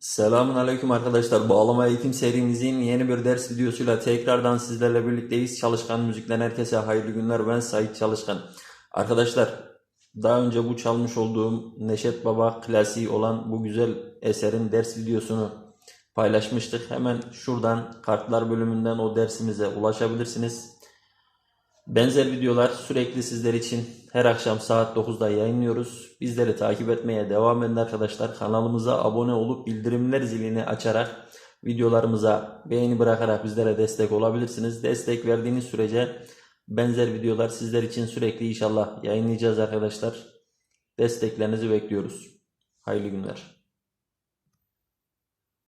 Selamun Aleyküm arkadaşlar. Bağlama eğitim serimizin yeni bir ders videosuyla tekrardan sizlerle birlikteyiz. Çalışkan Müzik'ten herkese hayırlı günler. Ben Sait Çalışkan. Arkadaşlar daha önce bu çalmış olduğum Neşet Baba klasiği olan bu güzel eserin ders videosunu paylaşmıştık. Hemen şuradan kartlar bölümünden o dersimize ulaşabilirsiniz. Benzer videolar sürekli sizler için her akşam saat 9'da yayınlıyoruz. Bizleri takip etmeye devam edin arkadaşlar. Kanalımıza abone olup bildirimler zilini açarak videolarımıza beğeni bırakarak bizlere destek olabilirsiniz. Destek verdiğiniz sürece benzer videolar sizler için sürekli inşallah yayınlayacağız arkadaşlar. Desteklerinizi bekliyoruz. Hayırlı günler.